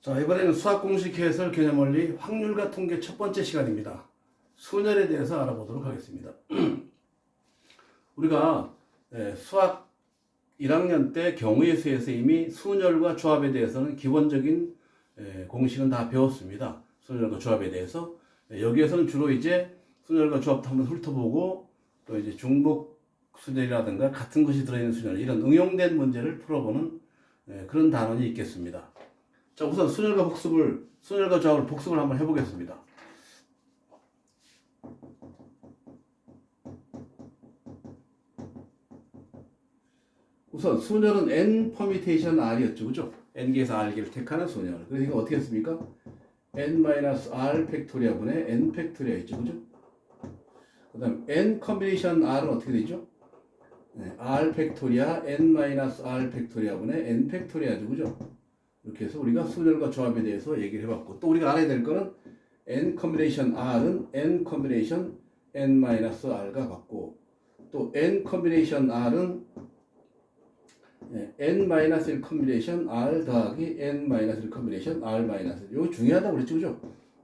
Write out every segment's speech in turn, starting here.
자, 이번에는 수학 공식 해설 개념 원리 확률과 통계 첫 번째 시간입니다. 순열에 대해서 알아보도록 하겠습니다. 우리가 예, 수학 1학년 때 경우의 수에서 이미 순열과 조합에 대해서는 기본적인 예, 공식은 다 배웠습니다. 순열과 조합에 대해서 예, 여기에서는 주로 이제 순열과 조합도 한번 훑어보고 또 이제 중복 순열이라든가 같은 것이 들어있는 순열 이런 응용된 문제를 풀어보는 예, 그런 단원이 있겠습니다. 자, 우선 순열과 복습을, 순열과 조합을 복습을 한번 해보겠습니다. 우선 순열은 n 퍼미테이션 r이었죠, 그죠? n개에서 r개를 택하는 순열. 그래서 이거 어떻게 했습니까? n-r 팩토리아 분의 n 팩토리아 있죠, 그죠? 그 다음 n 컨비네이션 r은 어떻게 되죠? 네, r 팩토리아 n-r 팩토리아 분의 n 팩토리아죠, 그죠? 이렇게 해서 우리가 순열과 조합에 대해서 얘기를 해봤고 또 우리가 알아야 될 거는 n 컨비네이션 r은 n 컨비네이션 n-r과 같고 또 n 컨비네이션 r은 예, n-1 컨비네이션 r 더하기 n-1 컨비네이션 r-1 이거 중요하다고 그랬죠 그죠?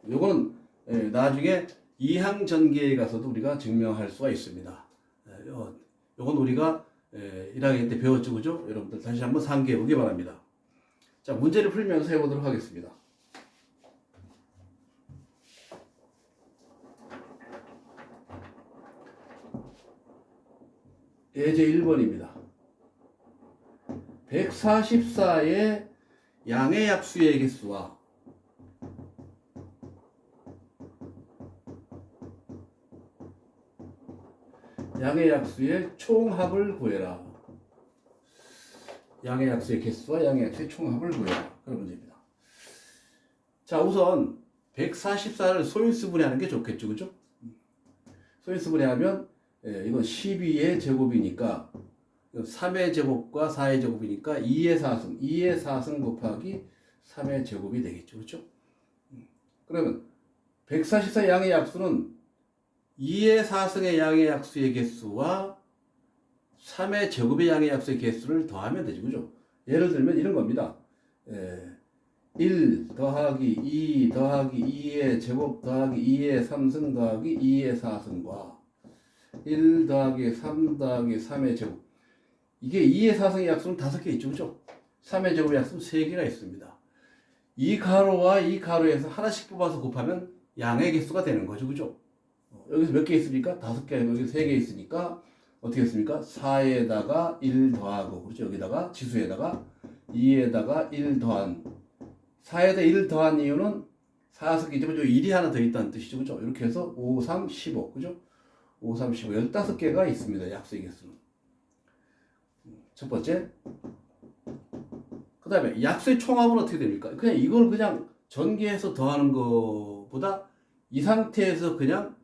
요건 예, 나중에 이항 전개에 가서도 우리가 증명할 수가 있습니다 예, 요, 요건 우리가 예, 1학년 때 배웠죠 그죠? 여러분들 다시 한번 상기해 보기 바랍니다 자, 문제를 풀면서 해보도록 하겠습니다. 예제 1번입니다. 144의 양의 약수의 개수와 양의 약수의 총합을 구해라. 양의 약수의 개수와 양의 약수의 총합을 구해라. 그런 문제입니다. 자, 우선 144를 소인수분해 하는 게 좋겠죠, 그죠? 소인수분해 하면 예, 이건 12의 제곱이니까 3의 제곱과 4의 제곱이니까 2의 4승, 2의 4승 곱하기 3의 제곱이 되겠죠, 그렇죠? 그러면 144 양의 약수는 2의 4승의 양의 약수의 개수와 3의 제곱의 양의 약수의 개수를 더하면 되죠. 그죠? 예를 들면 이런 겁니다. 에, 1 더하기 2 더하기 2의 제곱 더하기 2의 3승 더하기 2의 4승과 1 더하기 3 더하기 3의 제곱 이게 2의 4승의 약수는 5개 있죠. 그죠? 3의 제곱의 약수는 3개가 있습니다. 이 가로와 이 가로에서 하나씩 뽑아서 곱하면 양의 개수가 되는 거죠. 그죠? 어, 여기서 몇 개 있습니까? 5개, 여기 3개 있으니까 어떻게 했습니까? 4에다가 1 더하고 그렇죠? 여기다가 지수에다가 2에다가 1 더한 4에다 1 더한 이유는 4섯개지만 1이 하나 더 있다는 뜻이죠. 그죠? 이렇게 해서 5, 3, 15 그죠? 5, 3, 15 15개가 있습니다. 약수의 개수는 첫 번째 그 다음에 약수의 총합은 어떻게 됩니까? 그냥 이걸 그냥 전개해서 더하는 것보다 이 상태에서 그냥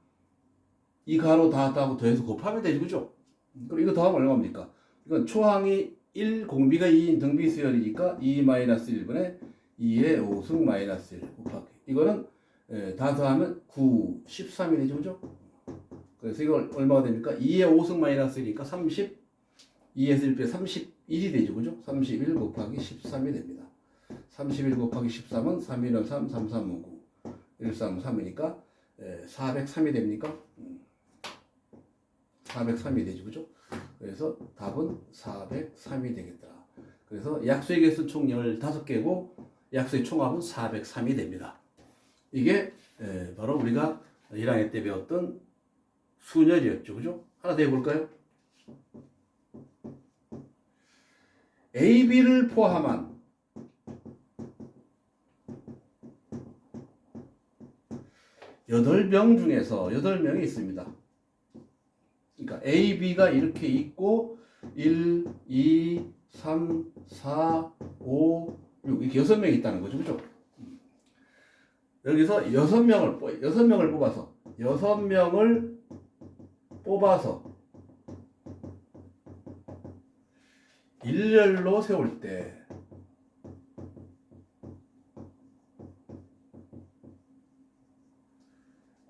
이 가로 다 하고 더해서 곱하면 되죠. 그죠? 그럼 이거 더하면 얼마입니까? 이건 초항이 1, 공비가 2인 등비 수열이니까 2-1분의 2의 5승 마이너스 1 곱하기. 이거는 에, 다 더하면 9, 13이 되죠. 그죠? 그래서 이걸 얼마가 됩니까? 2의 5승 마이너스 1이니까 30, 2에서 1 빼 31이 되죠. 그죠? 31 곱하기 13이 됩니다. 31 곱하기 13은 3, 1은 3, 3, 3은 9, 1, 3, 3이니까 403이 됩니까? 403이 되죠. 그죠? 그래서 답은 403이 되겠다. 그래서 약수의 개수 총 15개고 약수의 총합은 403이 됩니다. 이게 에, 바로 우리가 1학년 때 배웠던 순열이었죠. 그죠? 하나 더 해볼까요? A, B를 포함한 여덟 명 중에서 여덟 명이 있습니다. 그러니까 A, B가 이렇게 있고 1, 2, 3, 4, 5, 6 이렇게 여섯 명이 있다는 거죠. 그죠? 여기서 여섯 명을 뽑 여섯 명을 뽑아서 여섯 명을 뽑아서 일렬로 세울 때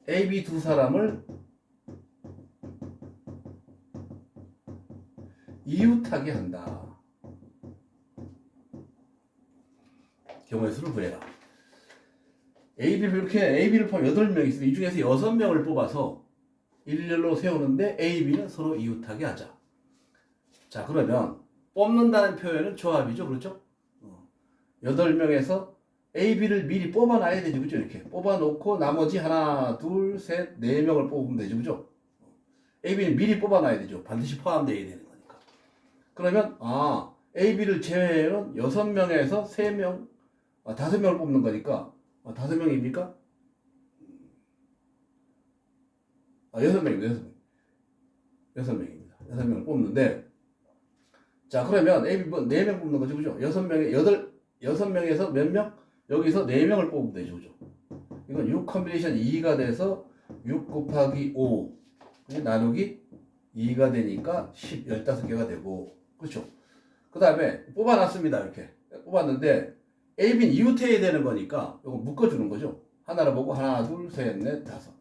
A, B 두 사람을 이웃하게 한다. 경우의 수를 구해라. A, B 이렇게 A, B를 포함 8명이 있으면 이 중에서 6명을 뽑아서 일렬로 세우는데 A, B는 서로 이웃하게 하자. 자, 그러면 뽑는다는 표현은 조합이죠. 그렇죠? 어. 8명에서 A, B를 미리 뽑아놔야 되죠. 그죠? 이렇게. 뽑아놓고 나머지 하나, 둘, 셋, 네 명을 뽑으면 되죠. 그죠? A, B는 미리 뽑아놔야 되죠. 반드시 포함되어야 되는. 그러면, 아, A, B를 제외해는 6명에서 3명, 아, 5명을 뽑는 거니까, 아, 5명입니까? 아, 6명입니다. 6명. 6명입니다. 6명을 뽑는데, 자, 그러면 A, B 뭐 4명 뽑는 거죠. 그죠? 6명에, 8, 6명에서 몇 명? 여기서 4명을 뽑으면 되죠. 그죠? 이건 6 컴비네이션 2가 돼서 6 곱하기 5 그게 나누기 2가 되니까 10, 15개가 되고 그렇죠? 그 다음에 뽑아놨습니다. 이렇게 뽑았는데 A, B는 이웃해야 되는 거니까 이거 묶어주는 거죠. 하나를 보고 하나, 둘, 셋, 넷, 다섯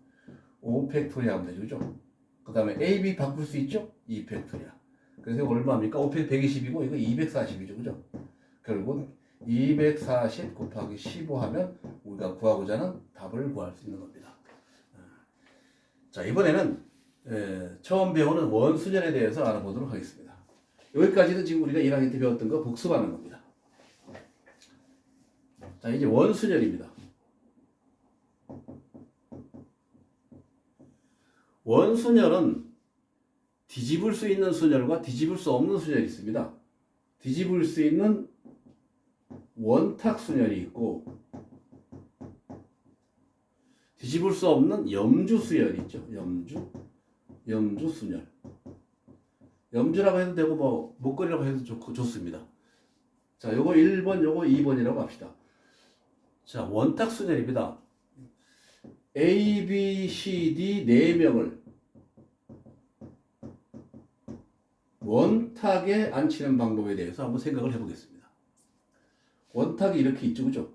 5 팩토리 하면 되죠. 그죠? 그 다음에 A, B 바꿀 수 있죠? 2 팩토리야. 그래서 이거 얼마입니까? 5팩 120이고 이거 240이죠. 그죠? 결국은 240 곱하기 15 하면 우리가 구하고자 하는 답을 구할 수 있는 겁니다. 자, 이번에는 에, 처음 배우는 원수절에 대해서 알아보도록 하겠습니다. 여기까지는 지금 우리가 1학년 때 배웠던 거 복습하는 겁니다. 자, 이제 원수절입니다. 원수절은 뒤집을 수 있는 수절과 뒤집을 수 없는 수절이 있습니다. 뒤집을 수 있는 원탁 순열이 있고 뒤집을 수 없는 염주 수열이 있죠. 염주, 염주 순열. 염주라고 해도 되고 뭐 목걸이라고 해도 좋고 좋습니다. 자, 요거 1번, 요거 2번이라고 합시다. 자, 원탁 순열입니다. A, B, C, D 네 명을 원탁에 앉히는 방법에 대해서 한번 생각을 해보겠습니다. 원탁이 이렇게 있죠, 그죠?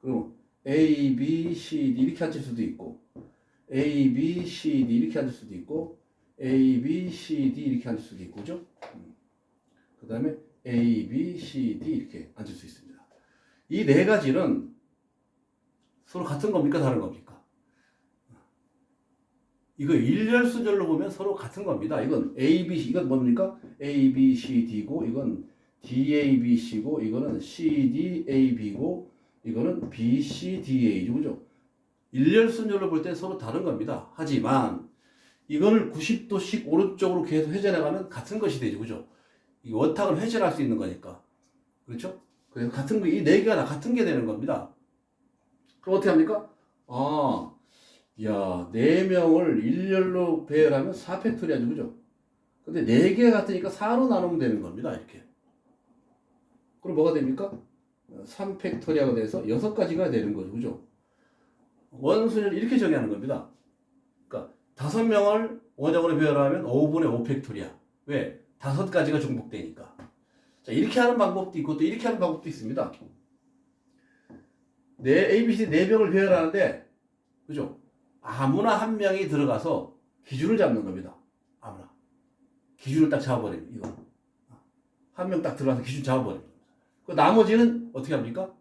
그럼 A, B, C, D 이렇게 앉을 수도 있고, A, B, C, D 이렇게 앉을 수도 있고, A, B, C, D 이렇게 앉을 수도 있고, 그죠? 그 다음에 A, B, C, D 이렇게 앉을 수 있습니다. 이 네 가지는 서로 같은 겁니까? 다른 겁니까? 이거 일렬수절로 보면 서로 같은 겁니다. 이건 A, B, C, 이건 뭡니까? A, B, C, D고, 이건 D, A, B, C고, 이거는 C, D, A, B고, 이거는 B, C, D, A죠. 그죠? 일렬순절로 볼 때 서로 다른 겁니다. 하지만, 이거를 90도씩 오른쪽으로 계속 회전해가면 같은 것이 되죠. 그죠? 이 원탁을 회전할 수 있는 거니까. 그렇죠? 그래서 같은 거, 이 네 개가 다 같은 게 되는 겁니다. 그럼 어떻게 합니까? 아, 야, 네 명을 일렬로 배열하면 4팩토리아죠, 그죠? 근데 네 개 같으니까 4로 나누면 되는 겁니다, 이렇게. 그럼 뭐가 됩니까? 3팩토리아가 돼서 6가지가 되는 거죠, 그죠? 원순을 이렇게 정의하는 겁니다. 그러니까 5명을 원형으로 배열하면 5분의 5팩토리아. 왜? 5가지가 중복되니까. 자, 이렇게 하는 방법도 있고 또 이렇게 하는 방법도 있습니다. 네, ABC 네 명을 배열하는데, 그죠? 아무나 한 명이 들어가서 기준을 잡는 겁니다. 아무나. 기준을 딱 잡아버리면, 이거. 한 명 딱 들어가서 기준 잡아버리면. 그 나머지는 어떻게 합니까?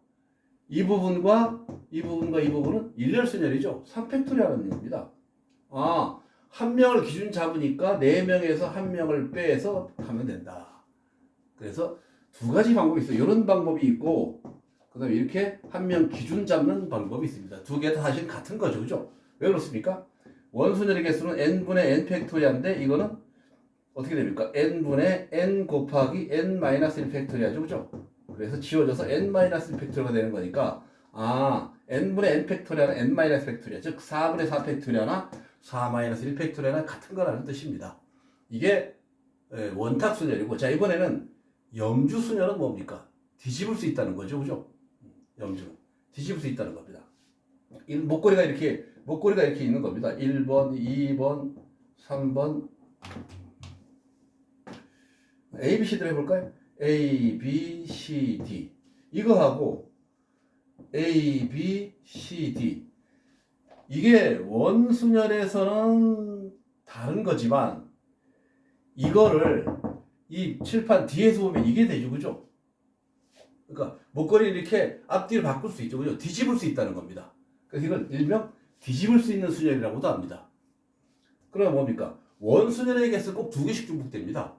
이 부분과 이 부분과 이 부분은 일렬순열이죠. 3팩토리아라는 겁니다. 아, 한 명을 기준 잡으니까 네 명에서 한 명을 빼서 하면 된다. 그래서 두 가지 방법이 있어요. 이런 방법이 있고, 그 다음에 이렇게 한 명 기준 잡는 방법이 있습니다. 두 개 다 사실 같은 거죠. 그죠? 왜 그렇습니까? 원순열의 개수는 n분의 n 팩토리아인데 이거는 어떻게 됩니까? n분의 n 곱하기 n-1 팩토리아죠. 그죠? 그래서 지워져서 n-1 팩토리아가 되는 거니까 아 n분의 n 팩토리아는 n-1 팩토리아 즉 4분의 4 팩토리아나 4-1 팩토리아나 같은 거라는 뜻입니다. 이게 에, 원탁 순열이고 자 이번에는 염주 순열은 뭡니까? 뒤집을 수 있다는 거죠. 그죠? 염주 뒤집을 수 있다는 겁니다. 이 목걸이가 이렇게 목걸이가 이렇게 있는 겁니다. 1번, 2번, 3번 A, B, C들 해볼까요? A, B, C, D 이거하고 A, B, C, D 이게 원순열에서는 다른 거지만 이거를 이 칠판 뒤에서 보면 이게 되죠 그죠? 그러니까 목걸이를 이렇게 앞뒤로 바꿀 수 있죠. 그죠? 뒤집을 수 있다는 겁니다. 그래서 이걸 일명 뒤집을 수 있는 순열이라고도 합니다. 그러면 뭡니까? 원순열의 개수 꼭 두 개씩 중복됩니다.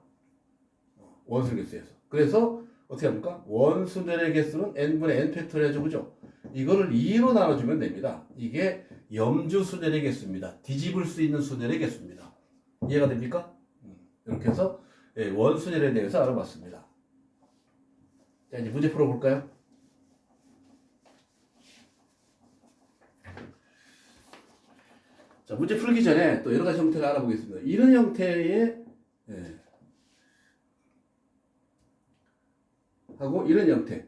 원순 개수에서. 그래서 어떻게 합니까? 원순열의 개수는 n분의 n 팩토리아죠. 그죠? 이거를 2로 나눠주면 됩니다. 이게 염주 순열의 개수입니다. 뒤집을 수 있는 순열의 개수입니다. 이해가 됩니까? 음, 이렇게 해서 예, 원순열에 대해서 알아봤습니다. 자, 이제 문제 풀어볼까요? 자, 문제 풀기 전에 또 여러 가지 형태를 알아보겠습니다. 이런 형태의, 예, 하고 이런 형태.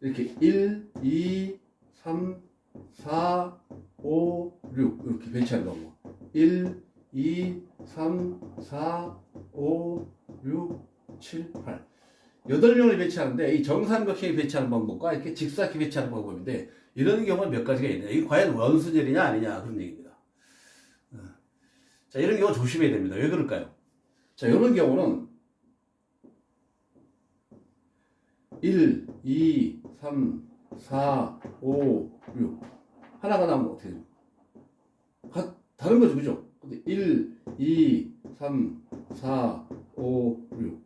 이렇게 1, 2, 3, 4, 5, 6. 이렇게 배치하는 거고. 1, 2, 3, 4, 5, 6, 7, 8. 여덟 명을 배치하는데 이 정삼각형이 배치하는 방법과 이렇게 직사각형이 배치하는 방법인데 이런 경우는 몇 가지가 있냐. 이게 과연 원수절이냐 아니냐 그런 얘기입니다. 어. 자 이런 경우 조심해야 됩니다. 왜 그럴까요? 자 이런 경우는 1, 2, 3, 4, 5, 6 하나가 나오면 어떻게 돼요? 가, 다른 거죠 그죠? 근데 1, 2, 3, 4, 5, 6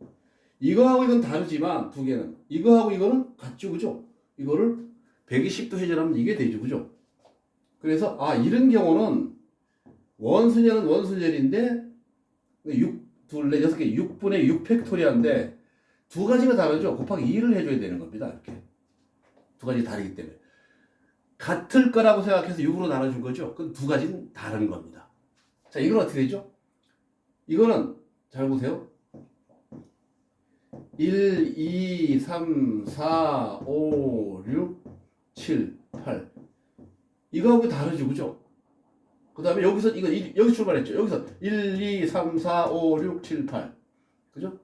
이거하고 이건 다르지만 두 개는 이거하고 이거는 같죠 그죠? 이거를 120도 회전하면 이게 되죠 그죠? 그래서 아 이런 경우는 원순열은 원순열인데 6, 둘, 넷, 여섯 개 6분의 6 팩토리아인데 두 가지가 다르죠? 곱하기 2를 해줘야 되는 겁니다 이렇게 두 가지 다르기 때문에 같을 거라고 생각해서 6으로 나눠준 거죠? 그건 두 가지는 다른 겁니다 자 이건 어떻게 되죠? 이거는 잘 보세요 1, 2, 3, 4, 5, 6, 7, 8. 이거하고 다르죠, 그죠? 그 다음에 여기서, 이거, 이- 여기 출발했죠. 여기서 1, 2, 3, 4, 5, 6, 7, 8. 그죠?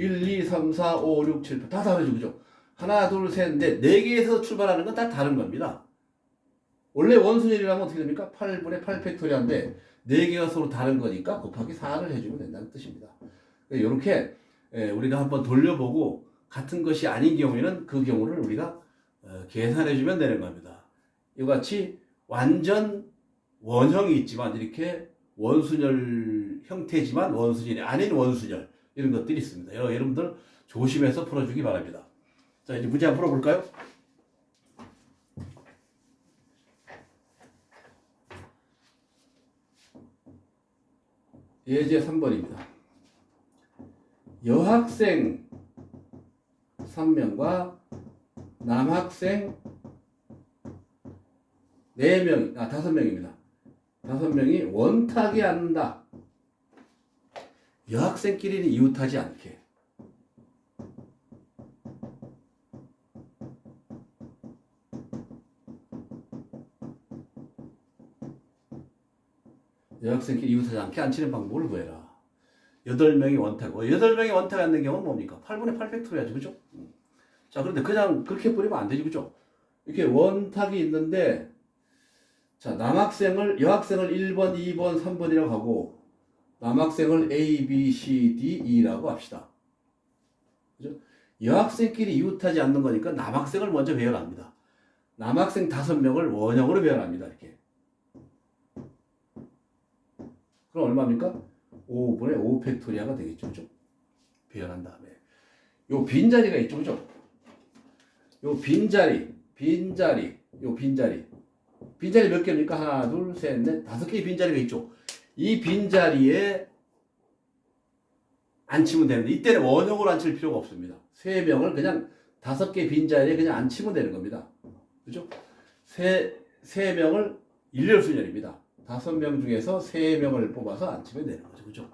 또, 1, 2, 3, 4, 5, 6, 7, 8. 다 다르죠, 그죠? 하나, 둘, 셋, 넷. 네 개에서 출발하는 건 다 다른 겁니다. 원래 원순열이라면 어떻게 됩니까? 8분의 8 팩토리아인데, 네 개가 서로 다른 거니까 곱하기 4를 해주면 된다는 뜻입니다. 이렇게 예, 우리가 한번 돌려보고 같은 것이 아닌 경우에는 그 경우를 우리가 어, 계산해 주면 되는 겁니다. 이와 같이 완전 원형이 있지만 이렇게 원순열 형태지만 원순열이 아닌 원순열 이런 것들이 있습니다. 여- 여러분들 조심해서 풀어주기 바랍니다. 자 이제 문제 한번 풀어볼까요? 예제 3번입니다. 여학생 3명과 남학생 4명, 아, 5명입니다. 5명이 원탁에 앉는다. 여학생끼리는 이웃하지 않게. 여학생끼리 이웃하지 않게 앉히는 방법을 구해라. 여덟 명이 원탁. 어, 여덟 명이 원탁 앉는 경우는 뭡니까? 8분의 8 팩토리아죠. 그죠? 음. 자, 그런데 그냥 그렇게 뿌리면 안 되지. 그죠? 이렇게 원탁이 있는데, 자, 남학생을, 여학생을 1번, 2번, 3번이라고 하고, 남학생을 A, B, C, D, E라고 합시다. 그죠? 여학생끼리 이웃하지 않는 거니까 남학생을 먼저 배열합니다. 남학생 다섯 명을 원형으로 배열합니다. 이렇게. 그럼 얼마입니까? 5분의 5 팩토리아가 되겠죠. 그죠? 배열한 다음에. 요 빈자리가 있죠. 그죠? 요 빈자리, 빈자리, 요 빈자리. 빈자리 몇 개입니까? 하나, 둘, 셋, 넷, 다섯 개의 빈자리가 있죠. 이 빈자리에 앉히면 되는데, 이때는 원형으로 앉힐 필요가 없습니다. 세 명을 그냥 다섯 개 빈자리에 그냥 앉히면 되는 겁니다. 그죠? 세, 세 명을 일렬순열입니다. 다섯 명 중에서 세 명을 뽑아서 앉히면 되는 거죠. 그죠?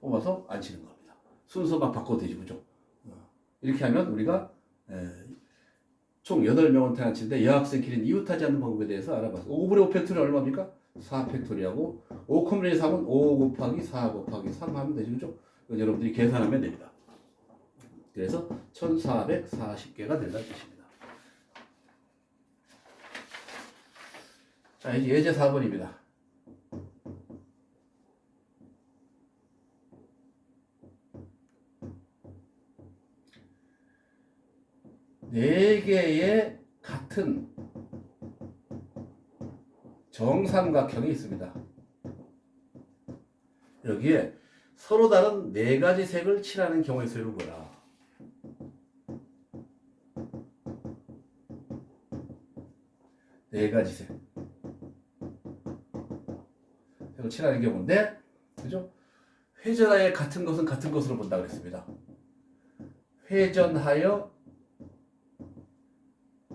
뽑아서 앉히는 겁니다. 순서 막 바꿔도 되죠. 그죠? 어. 이렇게 하면 우리가 에, 총 8명한테 앉히는데 여학생끼리는 이웃하지 않는 방법에 대해서 알아봤어요. 5분의 5 팩토리 얼마입니까? 4 팩토리하고 5 컴플레이 3은 5 곱하기 4 곱하기 3 하면 되죠. 그죠? 여러분들이 계산하면 됩니다. 그래서 1440개가 된다는 뜻입니다. 자, 이제 예제 4번입니다. 네 개의 같은 정삼각형이 있습니다. 여기에 서로 다른 네 가지 색을 칠하는 경우의 수를 뭐라? 네 가지 색. 색을 칠하는 경우인데, 그죠? 회전하여 같은 것은 같은 것으로 본다 그랬습니다. 회전하여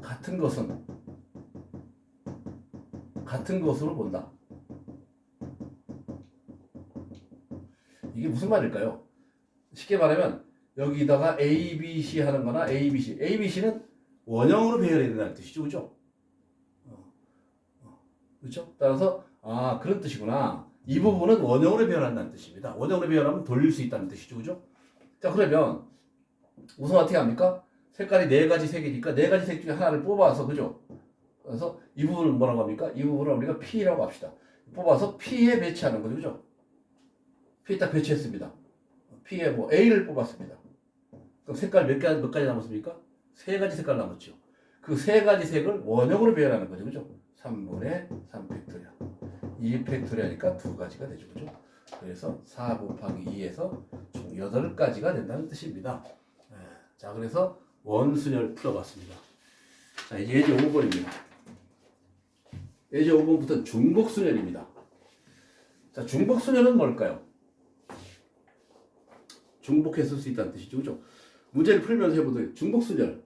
같은 것은 같은 것으로 본다. 이게 무슨 말일까요? 쉽게 말하면 여기다가 A, B, C 하는 거나 A, B, C. A, B, C는 원형으로 배열해야 된다는 뜻이죠. 그죠? 그렇죠? 따라서 아 그런 뜻이구나. 이 부분은 원형으로 배열한다는 뜻입니다. 원형으로 배열하면 돌릴 수 있다는 뜻이죠. 그죠? 자 그러면 우선 어떻게 합니까? 색깔이 네 가지 색이니까 네 가지 색 중에 하나를 뽑아서 그죠? 그래서 이 부분을 뭐라고 합니까? 이 부분을 우리가 P라고 합시다. 뽑아서 P에 배치하는 거죠. 그죠? P 딱 배치했습니다. P에 뭐 A를 뽑았습니다. 그럼 색깔 몇 가지, 몇 가지 남았습니까? 세 가지 색깔 남았죠. 그 세 가지 색을 원형으로 배열하는 거죠. 그죠? 3분의 3 팩토리얼. 2 팩토리얼이니까 두 가지가 되죠. 그죠? 그래서 4 곱하기 2에서 총 8가지가 된다는 뜻입니다. 예, 자, 그래서 원순열 풀어봤습니다. 자, 이제 예제 5번입니다. 예제 5번부터 중복순열입니다. 자, 중복순열은 뭘까요? 중복했을 수 있다는 뜻이죠. 그죠? 문제를 풀면서 해보도록 중복순열.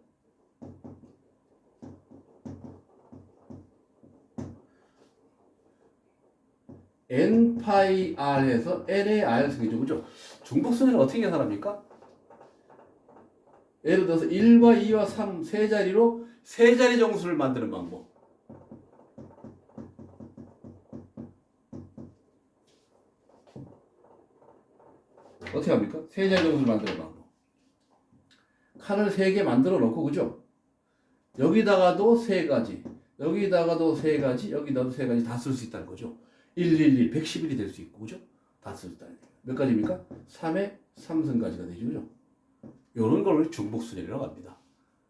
n 파이 r에서 n의 r 승이죠. 그죠? 중복순열은 어떻게 계산합니까? 예를 들어서 1과 2와 3 세 자리로 세 자리 정수를 만드는 방법. 어떻게 합니까? 세 자리 정수를 만드는 방법. 칸을 세 개 만들어 놓고 그죠? 여기다가도 세 가지, 여기다가도 세 가지, 여기다도 세 가지 다 쓸 수 있다는 거죠. 111, 111이 될 수 있고 그죠? 다 쓸 수 있다는 거예요. 몇 가지입니까? 3의 3승까지가 되죠. 그죠? 이런 걸 우리 중복순열이라고 합니다.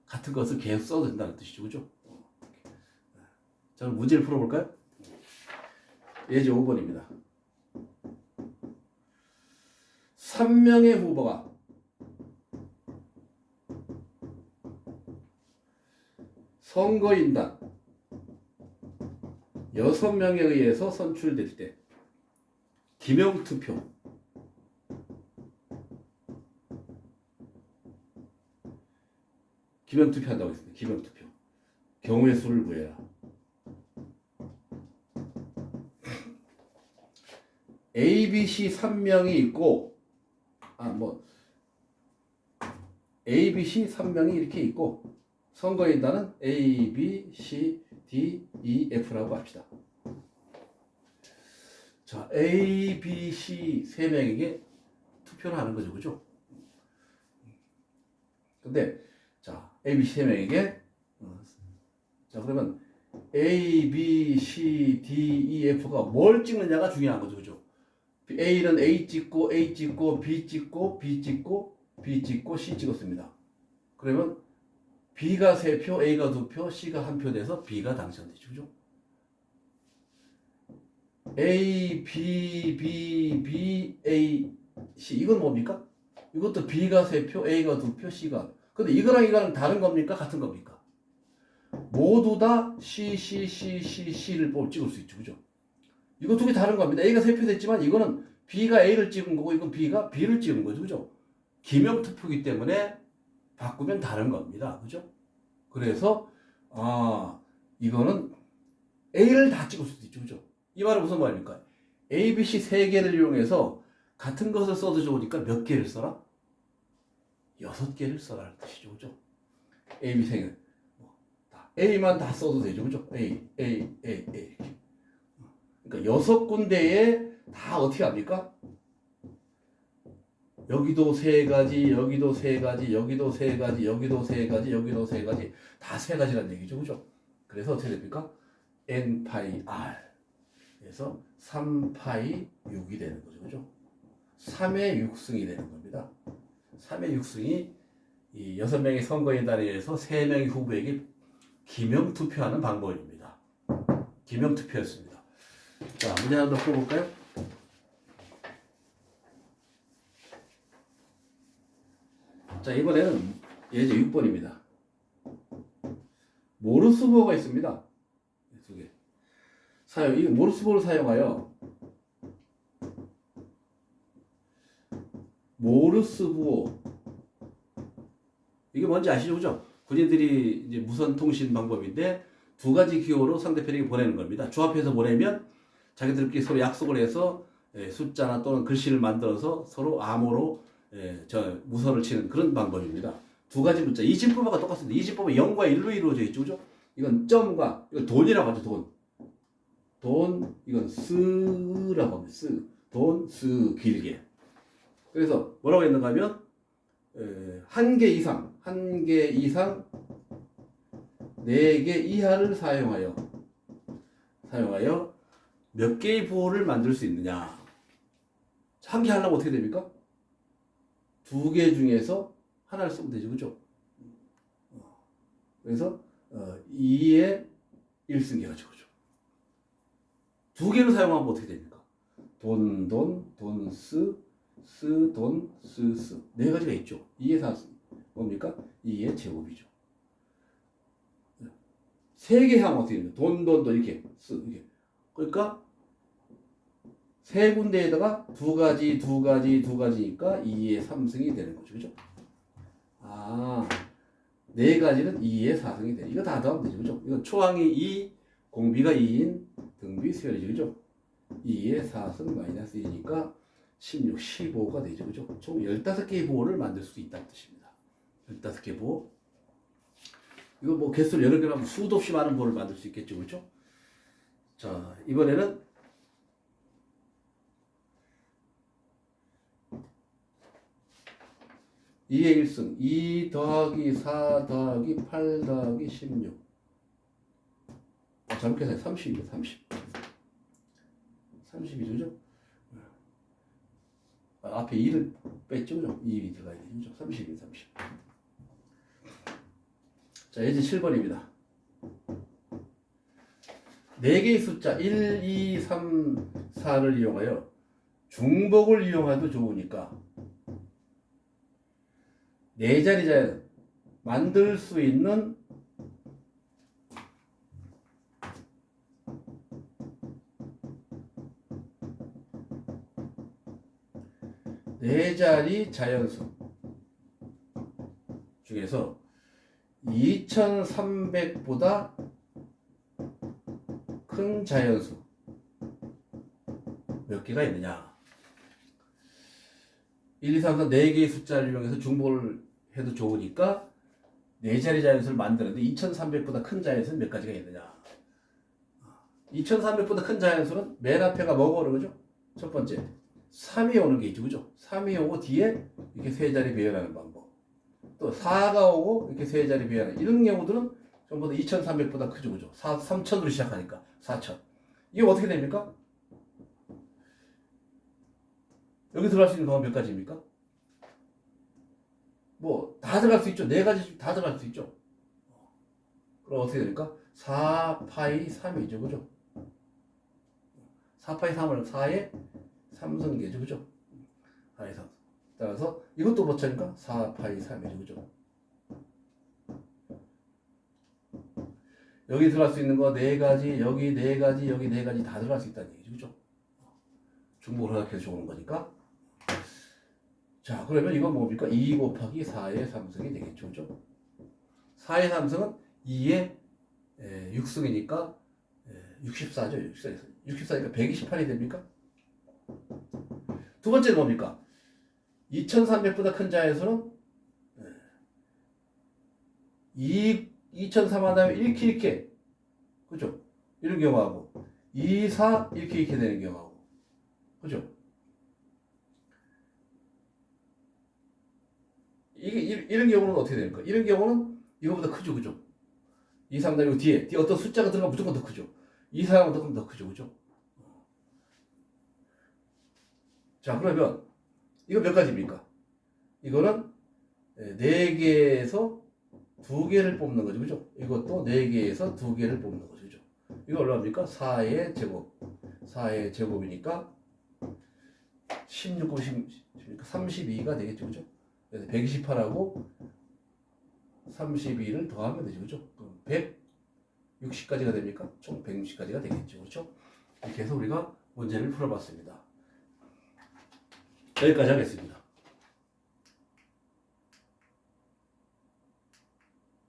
같은 것을 계속 써도 된다는 뜻이죠. 그죠? 자, 그럼 문제를 풀어볼까요? 예제 5번입니다. 3명의 후보가 선거인단 6명에 의해서 선출될 때 기명투표 기명투표 한다고 했습니다. 기명투표. 경우의 수를 구해라. A, B, C 3명이 있고, 아, 뭐, A, B, C 3명이 이렇게 있고, 선거인단은 A, B, C, D, E, F라고 합시다. 자, A, B, C 3명에게 투표를 하는 거죠. 그죠? 근데, 자, A, B, C 세 명에게 어, 자 그러면 A, B, C, D, E, F가 뭘 찍느냐가 중요한 거죠? A는 A 찍고 A 찍고 B 찍고 B 찍고 B 찍고 C 찍었습니다. 그러면 B가 세 표, A가 두 표, C가 한표 돼서 B가 당선되죠, 그죠? A, B, B, B, A, C 이건 뭡니까? 이것도 B가 세 표, A가 두 표, C가 근데 이거랑 이거랑 다른 겁니까? 같은 겁니까? 모두 다 C, C, C, C, C를 뽑 찍을 수 있죠. 그죠? 이거 두 개 다른 겁니다. A가 세표 됐지만 이거는 B가 A를 찍은 거고 이건 B가 B를 찍은 거죠. 그죠? 기명투표기 때문에 바꾸면 다른 겁니다. 그죠? 그래서 아 이거는 A를 다 찍을 수도 있죠. 그죠? 이 말은 무슨 말입니까? A, B, C 세 개를 이용해서 같은 것을 써도 좋으니까 몇 개를 써라? 여섯 개를 써라는 뜻이죠. 그죠? A, B 세 개. 뭐, 다 A만 다 써도 되죠. 그죠? A, A, A, A. 그러니까 여섯 군데에 다 어떻게 합니까? 여기도 세 가지, 여기도 세 가지, 여기도 세 가지, 여기도 세 가지, 여기도 세 가지, 다 세 가지라는 얘기죠. 그죠? 그래서 어떻게 됩니까? n 파이 r. 그래서 3 파이 6이 되는 거죠. 그죠? 3의 6승이 되는 겁니다. 3의 6승이 이 여섯 명의 선거인단에 의해서 세 명의 후보에게 기명 투표하는 방법입니다. 기명 투표였습니다. 자, 문제 하나 더 풀어볼까요? 자, 이번에는 예제 6번입니다. 모르스보가 있습니다. 두 개. 사용, 이 모르스보를 사용하여 모르스부호 이게 뭔지 아시죠? 그죠? 군인들이 이제 무선 통신 방법인데 두 가지 기호로 상대편에게 보내는 겁니다. 조합해서 보내면 자기들끼리 서로 약속을 해서 예, 숫자나 또는 글씨를 만들어서 서로 암호로 예, 저 무선을 치는 그런 방법입니다. 두 가지 문자. 이진법과 똑같습니다. 이진법은 0과 1로 이루어져 있죠. 그죠? 이건 점과 이건 돈이라고 하죠. 돈. 돈 이건 쓰라고 합니다. 쓰. 돈, 쓰 길게. 그래서 뭐라고 했는가 하면 한 개 이상, 한 개 이상, 네개 이하를 사용하여 사용하여 몇 개의 부호를 만들 수 있느냐? 한 개 하려면 어떻게 됩니까? 두 개 중에서 하나를 쓰면 되죠, 그죠? 어. 그래서 어, 2의 1승계가 죠 그죠? 두 개를 사용하면 어떻게 됩니까? 돈, 돈, 돈, 쓰, 쓰, 돈, 쓰, 쓰. 네 가지가 있죠. 2의 4승. 뭡니까? 2의 제곱이죠. 세개 하면 어떻게 됩니까? 돈, 돈, 돈, 이렇게, 쓰, 이렇게. 그러니까 세 군데에다가 두 가지, 두 가지, 두 가지니까 2의 3승이 되는 거죠. 그죠? 아, 네 가지는 2의 4승이 돼. 이거 다 더하면 되죠. 그죠? 이거 초항이 2, 공비가 2인 등비 수열이죠. 그죠? 2의 4승 마이너스 2니까 16, 15가 되죠. 그죠? 총 15개의 보호를 만들 수 있다는 뜻입니다. 15개 보호. 이거 뭐 개수를 여러 개로 하면 수도 없이 많은 보호를 만들 수 있겠죠. 그죠? 자, 이번에는 이의 1승 2 더하기 4 더하기 8 더하기 16 아, 잘못 계산해 30이요 30 30이죠 그죠? 아, 앞에 2를 뺐죠 그죠? 2이 들어가야 되죠 30이요 30 자, 예제 7번입니다. 4개의 숫자 1, 2, 3, 4를 이용하여 중복을 이용해도 좋으니까 네 자리 자연 만들 수 있는 네 자리 자연수 중에서 2300보다 큰 자연수 몇 개가 있느냐? 1, 2, 3, 4, 4개의 숫자를 이용해서 중복을 해도 좋으니까 네 자리 자연수를 만드는데 2300보다 큰 자연수는 몇 가지가 있느냐? 2300보다 큰 자연수는 맨 앞에가 뭐가 오는 거죠? 첫 번째 3이 오는 게 있죠, 그죠? 3이 오고 뒤에 이렇게 세 자리 배열하는 방법. 또 4가 오고 이렇게 세 자리 배열하는 이런 경우들은 전부 다 2300보다 크죠, 그죠? 4, 3000으로 시작하니까 4000. 이게 어떻게 됩니까? 여기 들어갈 수 있는 방법 몇 가지입니까? 뭐, 다 들어갈 수 있죠. 네 가지 중다 들어갈 수 있죠. 그럼 어떻게 됩니까? 4 파이 3이죠. 그죠? 4 파이 3을 4의 3승계죠. 그죠? 4의 3. 따라서 이것도 못하니까 4 파이 3이죠. 그죠? 여기 들어갈 수 있는 거 네 가지, 여기 네 가지, 여기 네 가지 다 들어갈 수 있다는 얘기죠. 그죠? 중복을 허락해서 좋은 거니까. 자, 그러면 이건 뭡니까? 2 곱하기 4의 3승이 되겠죠. 그죠? 4의 3승은 2의 6승이니까 64죠. 64에서. 64니까 128이 됩니까? 두 번째는 뭡니까? 2300보다 큰 자에서는 2, 2003 하다면 이렇게 이렇게 그죠? 이런 경우하고 2, 4 이렇게 이렇게 되는 경우하고 그죠? 이게 이- 이런 경우는 어떻게 됩니까? 이런 경우는 이거보다 크죠, 그죠? 2, 3 다니고 뒤에 뒤에 어떤 숫자가 들어가면 무조건 더 크죠. 2, 4가 조금 더 크죠, 그죠? 자, 그러면 이거 몇 가지입니까? 이거는 예, 네 개에서 두 개를 뽑는 거죠. 그죠? 이것도 네 개에서 두 개를 뽑는 거죠. 그죠? 이거 얼마입니까? 4의 제곱. 4의 제곱이니까 16, 90, 32가 되겠죠. 그죠? 그래서 128하고 32를 더하면 되죠. 그죠? 그럼 160까지가 됩니까? 총 160까지가 되겠죠. 그렇죠? 이렇게 해서 우리가 문제를 풀어봤습니다. 여기까지 하겠습니다.